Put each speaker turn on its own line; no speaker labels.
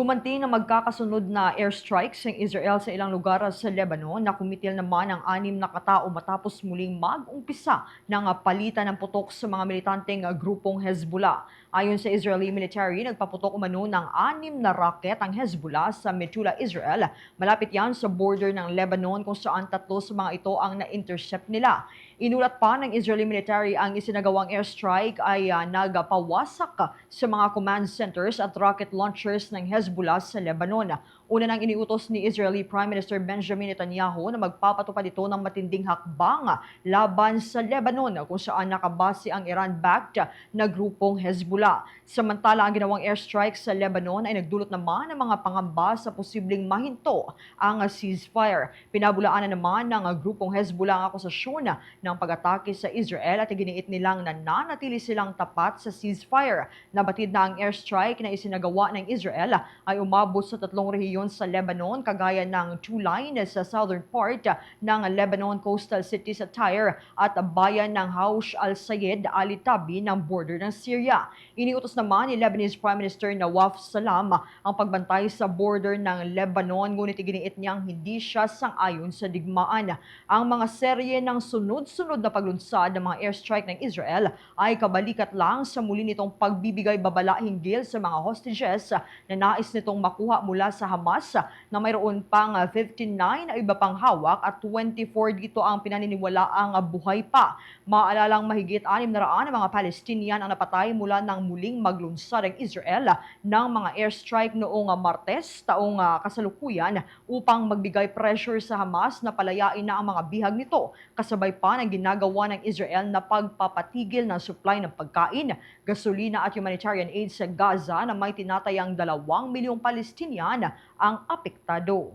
Gumanti na magkakasunod na airstrikes ng Israel sa ilang lugar sa Lebanon na kumitil naman ang anim na katao matapos muling mag-umpisa ng palitan ng putok sa mga militanteng grupong Hezbollah. Ayon sa Israeli military, nagpaputok umano ng anim na rocket ang Hezbollah sa Metula, Israel. Malapit yan sa border ng Lebanon kung saan tatlo sa mga ito ang na-intercept nila. Inulat pa ng Israeli military ang isinagawang airstrike ay uh, nagpawasak sa mga command centers at rocket launchers ng Hezbollah sa Lebanon. Una nang iniutos ni Israeli Prime Minister Benjamin Netanyahu na magpapatupad ito ng matinding hakbang laban sa Lebanon kung saan nakabase ang Iran-backed na grupong Hezbollah. Samantala, ang ginawang airstrike sa Lebanon ay nagdulot naman ng mga pangamba sa posibleng mahinto ang ceasefire. Pinabulaan na naman ng grupong Hezbollah ang akusasyon ng pag-atake sa Israel at iginiit nilang nananatili silang tapat sa ceasefire. Nabatid na ang airstrike na isinagawa ng Israel ay umabot sa tatlong rehiyon sa Lebanon kagaya ng Tulain sa southern part ng Lebanon coastal city sa Tyre at bayan ng Haush al-Sayed alitabi ng border ng Syria. Iniutos naman ni Lebanese Prime Minister Nawaf Salam ang pagbantay sa border ng Lebanon ngunit iginiit niyang hindi siya sang-ayon sa digmaan. Ang mga serye ng sunod-sunod na paglunsad ng mga airstrike ng Israel ay kabalikat lang sa muli nitong pagbibigay babala hinggil sa mga hostages na nais nitong makuha mula sa Hamas na mayroon pang 59 na iba pang hawak at 24 dito ang pinaniniwala ang buhay pa. Maalalang mahigit 600 na mga Palestinian ang napatay mula nang muling maglunsad ang Israel ng mga airstrike noong Martes taong ah, kasalukuyan upang magbigay pressure sa Hamas na palayain na ang mga bihag nito kasabay pa ng ginagawa ng Israel na pagpapatigil ng supply ng pagkain, gasolina at humanitarian aid sa Gaza na may tinatayang dalawang milyong Palestinian ang apektado.